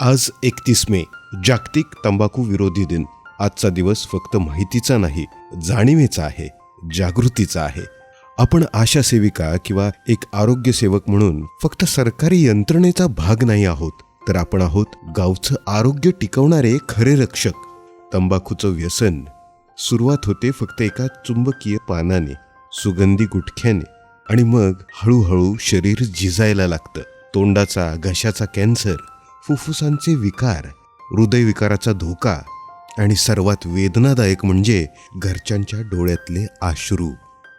आज एकतीस मे जागतिक तंबाखू विरोधी दिन. आजचा दिवस फक्त माहितीचा नाही जाणीवेचा आहे जागृतीचा आहे. आपण आशा सेविका किंवा एक आरोग्य सेवक म्हणून फक्त सरकारी यंत्रणेचा भाग नाही आहोत तर आपण आहोत गावचं आरोग्य टिकवणारे खरे रक्षक. तंबाखूचं व्यसन. सुरुवात होते फक्त एका चुंबकीय पानाने सुगंधी गुटख्याने. आणि मग हळूहळू शरीर झिजायला लागतं. तोंडाचा घशाचा कॅन्सर फुफ्फुसांचे विकार हृदयविकाराचा धोका आणि सर्वात वेदनादायक म्हणजे घरच्यांच्या डोळ्यातले आश्रू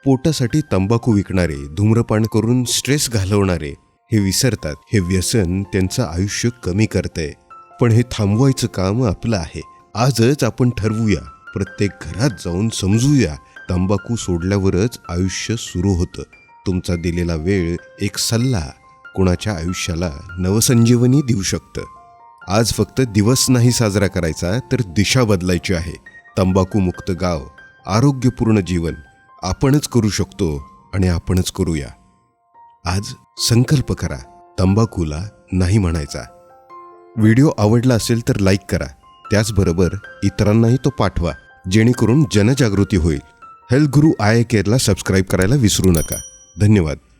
पोटासाठी तंबाखू विकणारे धूम्रपान करून स्ट्रेस घालवणारे हे विसरतात हे व्यसन त्यांचं आयुष्य कमी करतंय. पण हे थांबवायचं काम आपलं आहे. आजच आपण ठरवूया प्रत्येक घरात जाऊन समजूया तंबाखू सोडल्यावरच आयुष्य सुरू होतं. तुमचा दिलेला वेळ एक सल्ला कुणाच्या आयुष्याला नवसंजीवनी देऊ शकतं. आज फक्त दिवस नाही साजरा करायचा तर दिशा बदलायची आहे. तंबाखूमुक्त गाव आरोग्यपूर्ण जीवन आपणच करू शकतो आणि आपणच करूया. आज संकल्प करा तंबाखूला नाही म्हणायचा. व्हिडिओ आवडला असेल तर लाईक करा. त्याचबरोबर इतरांनाही तो पाठवा जेणेकरून जनजागृती होईल. हेल्थ गुरु आय केअरला सबस्क्राईब करायला विसरू नका. धन्यवाद.